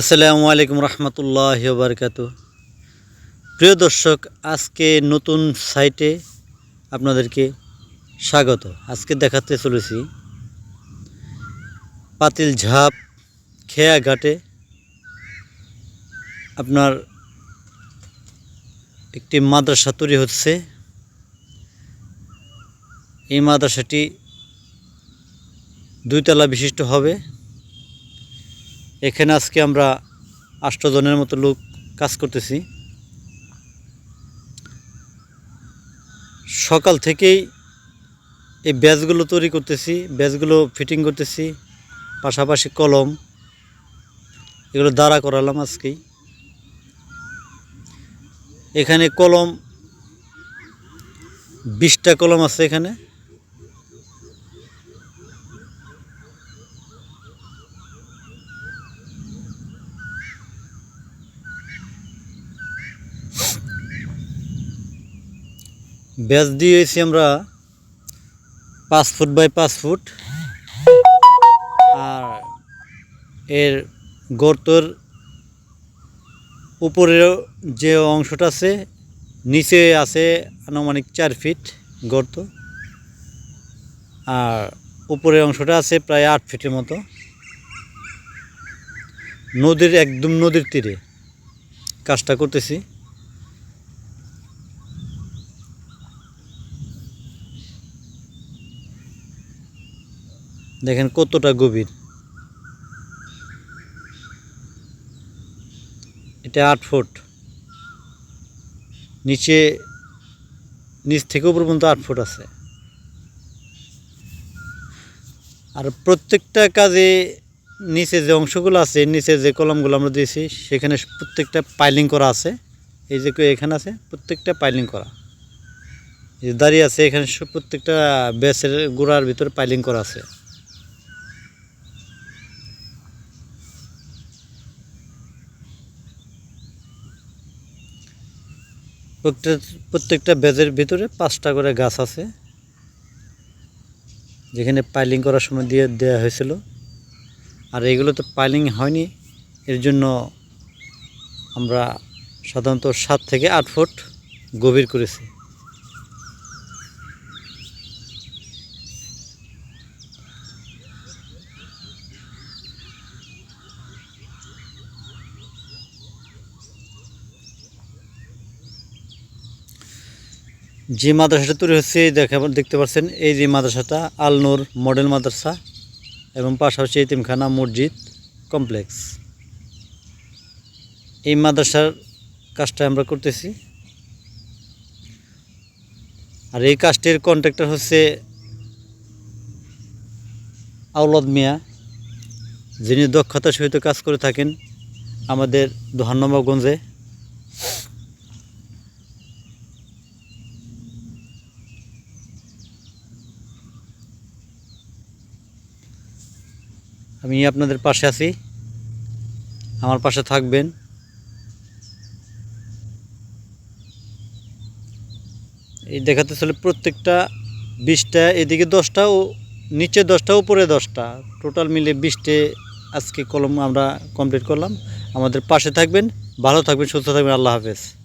আসসালামু আলাইকুম রহমতুল্লাহ বারকাত প্রিয় দর্শক, আজকে নতুন সাইটে আপনাদেরকে স্বাগত। আজকে দেখাতে চলেছি পাতিল ঝাপ খেয়া ঘাটে আপনার একটি মাদ্রাসা তৈরি হচ্ছে। এই মাদ্রাসাটি দুইতলা বিশিষ্ট হবে। এখানে আজকে আমরা আষ্টজনের মতো লোক কাজ করতেছি। সকাল থেকেই এই ব্যাচগুলো তৈরি করতেছি, ব্যাচগুলো ফিটিং করতেছি, পাশাপাশি কলম, এগুলো দাঁড়া করালাম আজকেই। এখানে কলম, বিশটা কলম আছে এখানে। ব্যাচ দিয়েছি আমরা পাঁচ ফুট বাই পাঁচ ফুট। আর এর গর্তর উপরের যে অংশটা আছে, নিচে আছে আনুমানিক চার ফিট গর্ত। আর উপরের অংশটা আছে প্রায় আট ফিটের মতো। নদীর একদম নদীর তীরে কাজটা করতেছি। দেখেন কতটা গভীর। এটা আট ফুট। নিচে, নিচ থেকে উপর পর্যন্ত আট ফুট আছে। আর প্রত্যেকটা কাজে নিচে যে অংশগুলো আছে, নিচে যে কলমগুলো আমরা দিয়েছি, সেখানে প্রত্যেকটা পাইলিং করা আছে। এই যে এখানে আছে, প্রত্যেকটা পাইলিং করা। দাঁড়িয়ে আছে, এখানে প্রত্যেকটা ব্যাসের গোড়ার ভিতরে পাইলিং করা আছে। প্রত্যেকটা বেজের ভিতরে পাঁচটা করে গাছ আছে। যেখানে পাইলিং করার সময় দিয়ে দেওয়া হয়েছিল। আর এগুলো তো পাইলিং হয়নি, এর জন্য আমরা সাধারণত সাত থেকে আট ফুট গভীর করেছি। যে মাদ্রাসাটা তৈরি হচ্ছে দেখা দেখতে পাচ্ছেন এই যে মাদ্রাসাটা আলনুর মডেল মাদ্রাসা এবং পাশাপাশি এতিমখানা মসজিদ কমপ্লেক্স। এই মাদ্রাসার কাজটা আমরা করতেছি। আর এই কাজটির কন্ট্রাক্টর হচ্ছে আউলাদ মিয়া, যিনি দক্ষতার সহিত কাজ করে থাকেন আমাদের দোহান্নবাগঞ্জে আমি আপনাদের পাশে আছি। আমার পাশে থাকবেন। এই দেখাতে চলে প্রত্যেকটা বিশটা, এদিকে দশটা ও নিচে দশটা, উপরে দশটা। টোটাল মিলে বিশটে আজকে কলম আমরা কমপ্লিট করলাম। আমাদের পাশে থাকবেন, ভালো থাকবেন, সুস্থ থাকবেন। আল্লাহ হাফেজ।